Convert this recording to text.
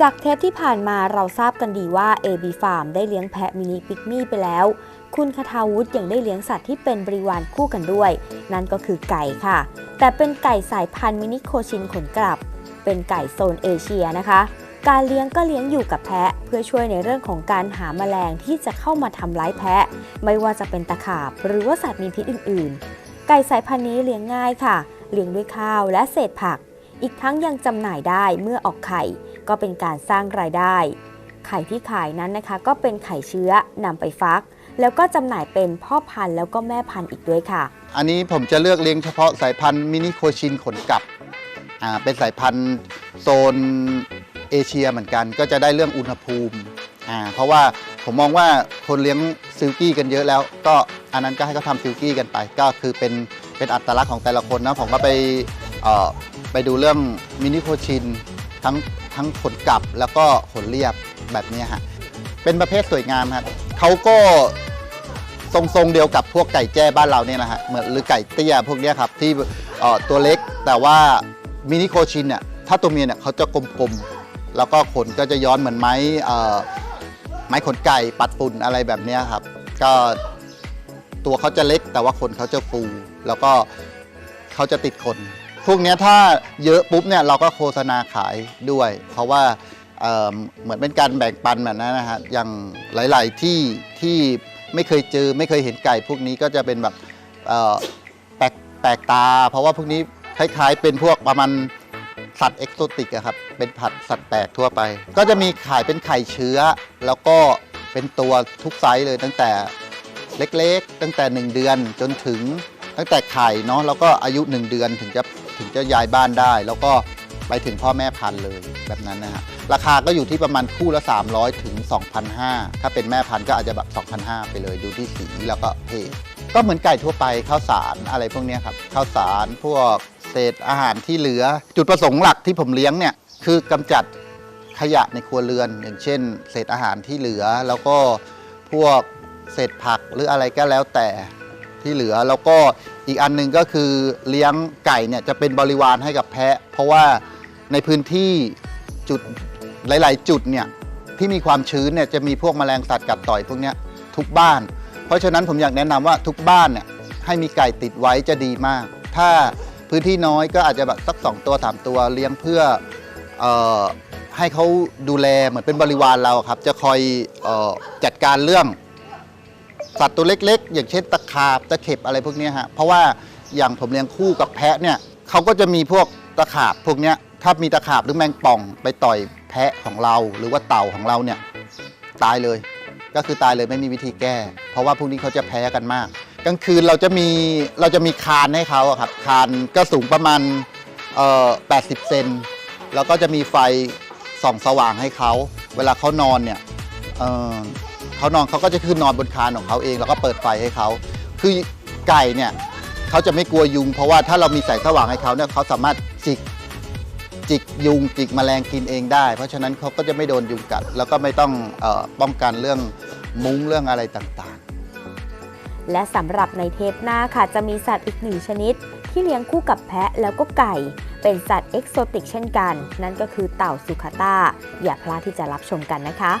จากเทปที่ผ่านมาเราทราบกันดีว่า AB Farm ได้เลี้ยงแพะมินิปิกมี่ไปแล้ว คุณคาทาวุฒิยังได้เลี้ยงสัตว์ที่เป็นบริวารคู่กันด้วย นั่นก็คือไก่ค่ะ แต่เป็นไก่สายพันธุ์มินิโคชินขนกลับ เป็นไก่โซนเอเชียนะคะ การเลี้ยงก็เลี้ยงอยู่กับแพะ เพื่อช่วยในเรื่องของการหาแมลงที่จะเข้ามาทำร้ายแพะ ไม่ว่าจะเป็นตะขาบ หรือว่าสัตว์มีพิษอื่น ๆ ไก่สายพันธุ์นี้เลี้ยงง่ายค่ะ เลี้ยงด้วยข้าวและเศษผัก อีกทั้งยังจำหน่ายได้เมื่อออกไข่ ก็เป็นการสร้างรายได้ ไข่ที่ขายนั้นนะคะก็เป็นไข่เชื้อนำไปฟัก แล้วก็จำหน่ายเป็นพ่อพันธุ์แล้วก็แม่พันธุ์อีกด้วยค่ะ อันนี้ผมจะเลือกเลี้ยงเฉพาะสายพันธุ์มินิโคชินขนกลับอ่าเป็นสายพันธุ์โซนเอเชียเหมือนกันก็จะได้เรื่องอุณหภูมิอ่าเพราะว่าผมมองว่าคนเลี้ยงซิลกี้กันเยอะแล้ว ก็อันนั้นก็ให้เขาทำซิลกี้กันไป ก็คือเป็นเป็นอัตลักษณ์ของแต่ละคนนะผมก็ไปเอ่อไปดูเรื่องมินิโคชินทั้ง ทั้งขนกลับแล้วก็ขนเรียบแบบนี้ฮะเป็นประเภทสวยงามครับเขาก็ทรงๆเดียวกับพวกไก่แจ้บ้านเราเนี่ยนะฮะเหมือนหรือไก่เตี้ยพวกนี้ครับที่ตัวเล็กแต่ว่ามินิโคชินเนี่ยถ้าตัวเมียเนี่ยเขาจะกลมๆ แล้วก็ขนก็จะย้อนเหมือนไม้ไม้ขนไก่ปัดฝุ่นอะไรแบบนี้ครับ ก็ตัวเขาจะเล็กแต่ว่าขนเขาจะฟูแล้วก็เขาจะติดขน พวกเนี้ยถ้าเยอะปุ๊บเนี่ยเราก็โฆษณาขายด้วย เพราะว่าเอ่อเหมือนเป็นการแบ่งปันแบบนั้นนะฮะอย่างหลาย ๆ ที่ที่ไม่เคยเจอไม่เคยเห็นไก่ พวกนี้ก็จะเป็นแบบเอ่อแปลกแปลกตา เพราะว่าพวกนี้คล้าย ๆ เป็นพวกประมาณสัตว์เอกโซติกอะครับเป็นผัดสัตว์แปลกทั่วไป ก็จะมีขายเป็นไข่เชื้อ แล้วก็เป็นตัวทุกไซส์เลยตั้งแต่เล็กๆ ตั้งแต่ 1 เดือนจนถึงตั้งแต่ไข่เนาะแล้วก็อายุ 1 เดือนถึงจะ ถึงจะย้ายบ้านได้ แล้วก็ไปถึงพ่อแม่พันธุ์เลยแบบนั้นนะฮะราคาก็อยู่ที่ประมาณคู่ละ 300 ถึง 2,500 ถ้าเป็นแม่พันธุ์ก็อาจจะแบบ2,500 ไปเลยดูที่สีแล้วก็เพศก็เหมือนไก่ทั่วไปข้าวสารอะไรพวกนี้ครับข้าวสารพวกเศษอาหารที่เหลือ จุดประสงค์หลักที่ผมเลี้ยงเนี่ยคือกำจัดขยะในครัวเรือน อย่างเช่น เศษอาหารที่เหลือ แล้วก็พวกเศษผักหรืออะไรก็แล้วแต่ที่เหลือแล้วก็ อีกอันหนึ่งก็คือเลี้ยงไก่เนี่ยจะเป็นบริวารให้กับแพะ เพราะว่าในพื้นที่จุดหลาย ๆ จุดเนี่ยที่มีความชื้นเนี่ยจะมีพวกแมลงสัตว์กัดต่อยพวกนี้ทุกบ้าน เพราะฉะนั้นผมอยากแนะนำว่าทุกบ้านเนี่ยให้มีไก่ติดไว้จะดีมาก ถ้าพื้นที่น้อยก็อาจจะแบบสักสองตัวสามตัวเลี้ยงเพื่อออให้เขาดูแลเหมือนเป็นบริวารเราครับ จะคอยออจัดการเรื่อง สัตว์ตัวเล็กๆ อย่างเช่นตะขาบตะเข็บอะไรพวกนี้ฮะเพราะว่าอย่างผมเลี้ยงคู่กับแพะเนี่ยเขาก็จะมีพวกตะขาบพวกนี้ถ้ามีตะขาบหรือแมงป่องไปต่อยแพะของเรา หรือว่าเต่าของเราเนี่ยตายเลย ก็คือตายเลยไม่มีวิธีแก้ เพราะว่าพวกนี้เขาจะแพ้กันมากกลางคืนเราจะมีเราจะมีคานให้เขาครับคานก็สูงประมาณเอ่อ80 เซนแล้วก็จะมีไฟส่องสว่างให้เขา เวลาเขานอนเนี่ย เขานอนเขาก็จะขึ้นนอนบนคานของเขาเอง แล้วก็เปิดไฟให้เขา คือไก่เนี่ยเขาจะไม่กลัวยุง เพราะว่าถ้าเรามีแสงสว่างให้เขาเนี่ยเขาสามารถจิกจิกยุงจิกแมลงกินเองได้ เพราะฉะนั้นเขาก็จะไม่โดนยุงกัด แล้วก็ไม่ต้องออป้องกันเรื่องมุ้งเรื่องอะไรต่างๆ และสำหรับในเทปหน้าค่ะจะมีสัตว์อีกหนึ่งชนิด ที่เลี้ยงคู่กับแพะแล้วก็ไก่ เป็นสัตว์เอกโซติกเช่นกัน นั่นก็คือเต่าสุขาตาอย่าพลาดที่จะรับชมกันนะคะ